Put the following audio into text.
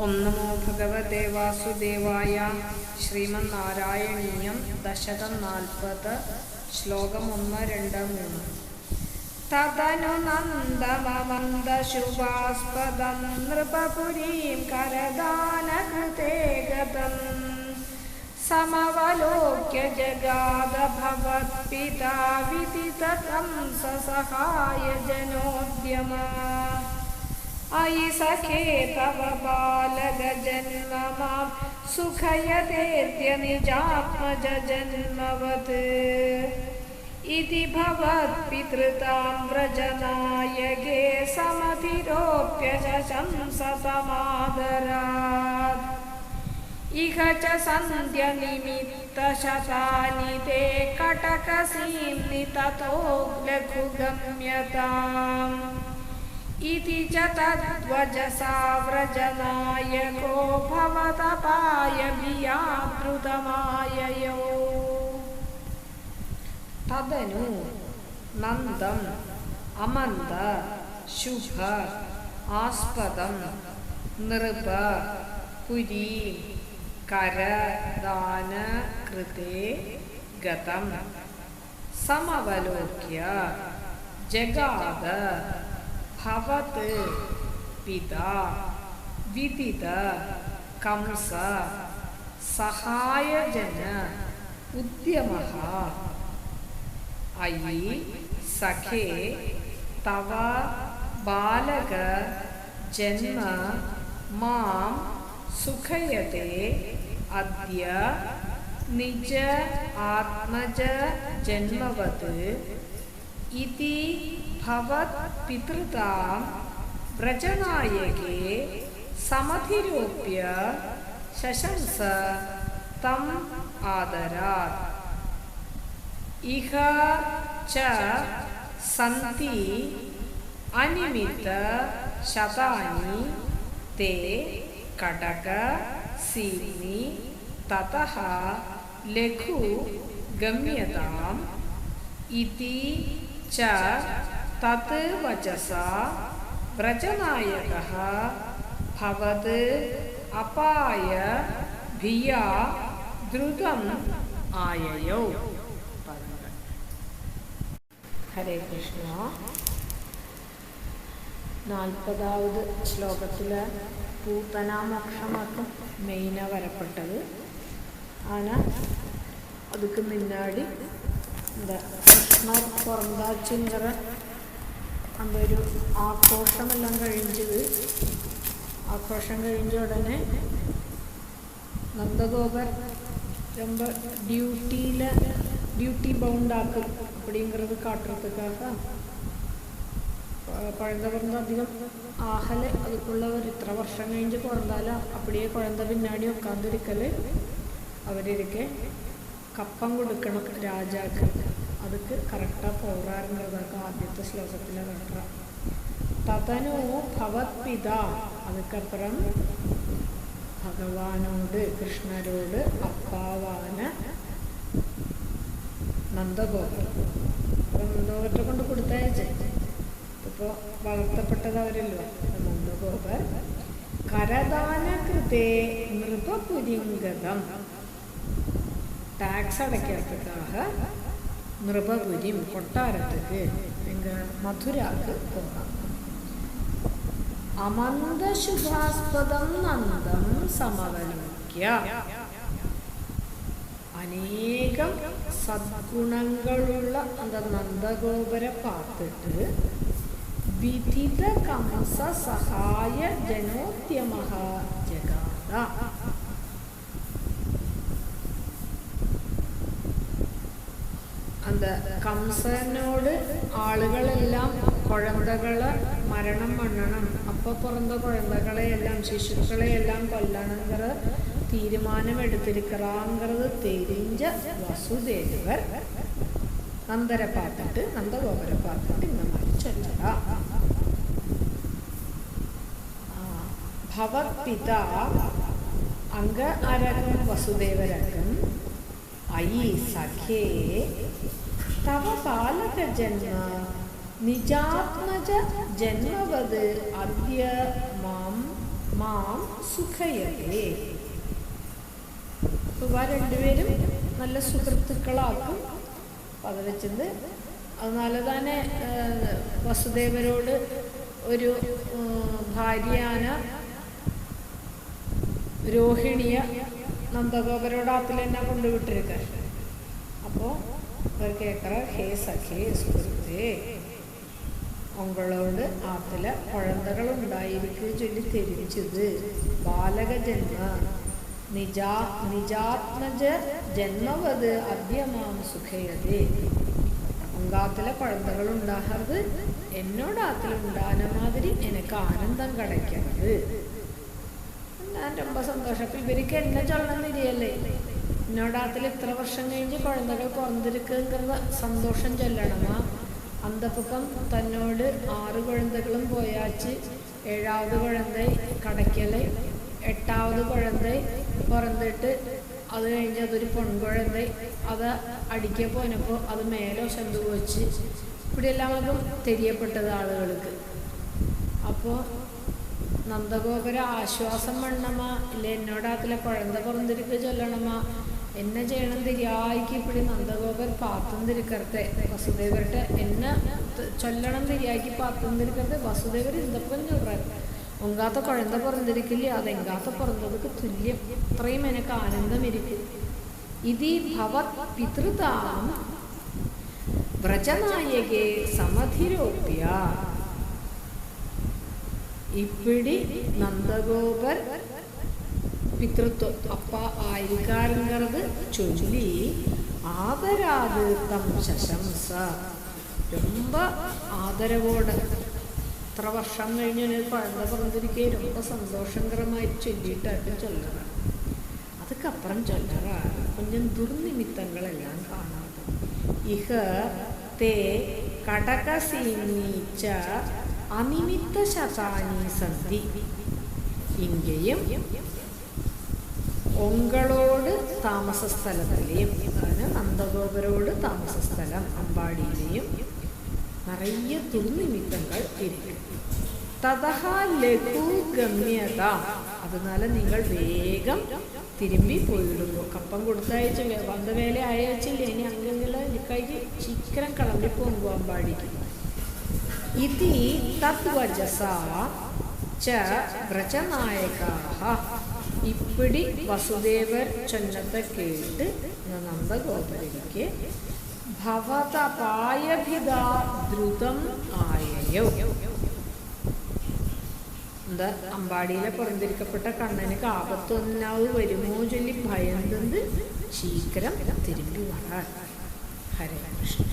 ഓം നമോ ഭഗവതേ വാസുദേവായ ശ്രീമന്നാരായണീയം ദശകം നാൽപ്പത് ശ്ലോകം ഒന്ന് രണ്ട് മൂന്ന് തദനു നന്ദമന്ദശുഭാസ്പദം നൃപപുരീം കരദാനകൃതേ ഗതം സമവലോക്യ ജഗാദ ഭവത്പിതാ വിദിതകം സസഹായ ജനോദ്യമ अयि सखे तव बालगजन्म मां सुखयतेत्य निजात्मजन्मवत् इति भवत्पितृतां व्रजनायके समतिरोप्य शशंससमादरात् इह च सन्ध्यनिमित्तशतानि ते कटकसीम्नि ततो लघुगम्यताम् इति च तद्वजसा व्रजनायको भवतपाय भियादृतमाययो तदनु नन्दम् अमन्द शुभ आस्पदं नृप पुरीं करदानकृते गतं समवलोक्य जगाद ഭവത് പിത വിദിത കംസ സഹായജന ഉദ്യമ അയി സഖേ തവ ബാലക ജന്മ മാം സുഖയത്തെ അദ്യ നിജ ആത്മജ ജന്മവത് പിതൃതാം വ്രജനായകേ സമധിരോപ്യ ശശംസ തം ആദരാത് ഇഹ ച സന്തി അനിമിത്ത ശതാനി തേ കടക സീനി തതഃ ലഘു ഗമ്യതാം ഇതി च तत् वचसा व्रजनायकः भवद् അപായ ഭിയ द्रुतम् ആയയോ ഹരേ കൃഷ്ണ. നാൽപ്പതാവത് ശ്ലോകത്തിൽ പൂത്തനാമോക്ഷമാക്കും മെയിനാണ് വരപ്പെട്ടത്. ആന അതുക്ക് മുന്നാടി എന്താ പുറന്താച്ചിഞ്ചറ അമ്പോ ഒരു ആഘോഷമെല്ലാം കഴിഞ്ചത് ആഘോഷം കഴിഞ്ഞ ഉടനെ നന്ദഗോപർ രണ്ട് ഡ്യൂട്ടിയിൽ ഡ്യൂട്ടി ബൗണ്ട് ബൗണ്ടാക്കും അപ്പടിങ്കറത് കാട്ടുറത്തുക്കാക്ക പഴന്തപുറത്ത് അധികം ആഹൽ അതുക്കുള്ളവർ ഇത്ര വർഷം കഴിഞ്ഞ് പുറന്താല അപ്പടിയെ പഴന്ത പിന്നാടി ഉക്കാന്തിരിക്കൽ അവരിരിക്കെ. കപ്പം കൊടുക്കണം രാജാക്ക്. അതുക്ക് കറക്റ്റാ പോകാറുണ്ടാക്കുക ആദ്യത്തെ ശ്ലോകത്തിലെ കറക്റ്റ തതനോ ഭവത്പിത. അതുക്കപ്പുറം ഭഗവാനോട് കൃഷ്ണരോട് അപ്പാവാന നന്ദഗോപർ അപ്പം നന്ദഗോപത്തെ കൊണ്ട് കൊടുത്തയച്ചേ. ഇപ്പോൾ വളർത്തപ്പെട്ടത് അവരല്ലോ. നന്ദഗോപർ കരദാന കൃതേ നൃപപുരിംഗതം. டாக்ஸ் அடைக்கிறதுக்காக நிருபபுரி கொட்டாரத்துக்கு எங்கள் மதுராவுக்கு போனான் അമന്ത ശുഭാസ്പദം നന്ദം സമവലിക്ക അനേകം സദ്ഗുണങ്ങളുള്ള അന്ത നന്ദഗോപുര പാത്തിട്ട് വിധിത കംസ സഹായ ജനോദ്യമ ജഗാത. എന്താ കംസനോട് ആളുകളെല്ലാം കുഴന്തകളെ മരണം മണ്ണണം. അപ്പൊ പുറന്ത കുഴന്തകളെയെല്ലാം ശിശുക്കളെയെല്ലാം കൊല്ലണങ്കർ തീരുമാനമെടുത്തിരിക്കറാങ്കത് തെരിഞ്ച വസുദേവർ. നന്ദര പാത്തിട്ട് നന്ദഗോപുര പാത്തിട്ട് ഇന്ന് മരിച്ചല്ലട ഭവപിത അംഗ അരകം വസുദേവരകം ഐ സഖേ തവ ബാലക ജന്മ. നിജാത്മജ ജന്മവത് അദ്യ മാം മാം സുഖയതേ ഇവ രണ്ടുപേരും നല്ല സുഹൃത്തുക്കളാക്കും. അപ്പം അത് വെച്ചത് അതുപോലെ തന്നെ വസുദേവരോട് ഒരു ഭാര്യയാന രോഹിണിയ നന്ദഗോപരോടാത്തിൽ തന്നെ കൊണ്ടുവിട്ടിരിക്ക. അപ്പോൾ അപ്പം കേൾക്കറ ഹേ സഖി സുഹൃത്തേ? അവളോട് ആ കുഴന്തകൾ കുഴന്തകളുണ്ടായിരിക്കും ചൊല്ലി തെരിച്ചത് ബാലകജന്മ നിജാ നിജാത്മജ ജന്മവത് അദ്യമാം സുഖയതേ. അങ്കാത്തിലെ കുഴന്തകളുണ്ടാകരുത് എന്നോടാത്തിൽ ഉണ്ടാന മാതിരി എനിക്ക് ആനന്ദം കിടക്കണത് ഞാൻ രൊമ്പ സന്തോഷം ഇവർക്ക് എന്നെ ചൊല്ലണം തിരിയല്ലേ എന്നോടാത്തിൽ ഇത്ര വർഷം കഴിഞ്ഞ് കുഴന്തകൾ പുറന്തിരിക്കുന്ന സന്തോഷം ചൊല്ലണമാ അന്തപ്പുക്കം തന്നോട് ആറ് കുഴന്തകളും പോയാച്ച് ഏഴാവത് കുഴന്ത കടയ്ക്കൽ എട്ടാവത് കുഴന്ത പുറന്തിട്ട് അത് കഴിഞ്ഞ് അതൊരു പൊൺകുഴന്ത അത് അടിക്കാൻ പോയപ്പോൾ അത് മേലോ ശന്തു വെച്ച് ഇവിടെയെല്ലാം അതും തെരിയപ്പെട്ടത് ആളുകൾക്ക്. അപ്പോൾ നന്ദഗോപുര ആശ്വാസം വണ്ണമാ ഇല്ല എന്നോടാത്തിലെ കുഴന്ത പുറന്തിരിക്ക് ചൊല്ലണമ? എന്നെ ചെയ്യണം തിരിയായിക്ക് ഇപ്പിടി നന്ദഗോപർ പാത്തുന്തിരിക്കറത്തെ വസുദേവരുടെ എന്നെ ചൊല്ലണം തിരിയാക്കി പാത്തുന്തിരിക്കറത്തെ വസുദേവർ ഇതപ്പം ചൊല്ലാൻ ഒങ്കാത്ത കുഴന്ത പുറന്തിരിക്കില്ല? അത് എങ്കാത്ത പുറന്തതുക്ക് തുല്യം. അത്രയും എനിക്ക് ആനന്ദം ഇരിക്കും ഇതി ഭവത് പിതൃതാം വ്രജനായകെ സമധിരോപ്യ. ഇപ്പിടി നന്ദഗോപർ പിതൃത്വം അപ്പ ആയിരിക്കാറുള്ളത് ചൊല്ലി ആദരാത് തം ശശംസ ரொம்ப ആദരവോടെ ഇത്ര വർഷം കഴിഞ്ഞ് ഒരു കുഴന്ത പിറന്നിരിക്കെ ரொம்ப സന്തോഷകരമായിട്ട് ചൊല്ലിയിട്ടായിട്ട് ചൊല്ലണം അതുക്കപ്പുറം ചൊല്ലറ കൊഞ്ചം ദുർനിമിത്തങ്ങളെല്ലാം കാണാതെ ഇഹ തേ കടകസീനീച്ച അനിമിത്ത ശതാനി സന്ധി ഇങ്കയും ഒങ്കളോട് താമസ സ്ഥലത്തിലെയും അതാണ് നന്ദഗോപരോട് താമസ സ്ഥലം അമ്പാടിയിലെയും നിറയെ തുന്നിമിത്തങ്ങൾ ഇരിക്കും. തതഹ ലഘു ഗമ്യത. അതിനാൽ നിങ്ങൾ വേഗം തിരുമ്പി പോയിടുന്നു. കപ്പം കൊടുത്തയച്ചു വന്ധവേല അയച്ചില്ല? ഇനി അങ്ങനെ കൈക്ക് കളഞ്ഞു പോകുമ്പോൾ അമ്പാടിക്ക്. ഇതി തദ്വജസ ച വ്രജനായകാഹ. ഇപ്പിടി വസുദേവർ ചെന്നത്തെ കേട്ട് നന്ദഗോപുരയ്ക്ക് ഭവതപായഭിത ദ്രുതം ആയയോ. എന്താ അമ്പാടിയിലെ പുറന്തിരിക്കപ്പെട്ട കണ്ണന് ആപത്തൊന്നാവ് വരുമോ ചൊല്ലി ഭയന്നത് ശീഘ്രം തിരുമ്പി വളർ ഹരേ കൃഷ്ണ.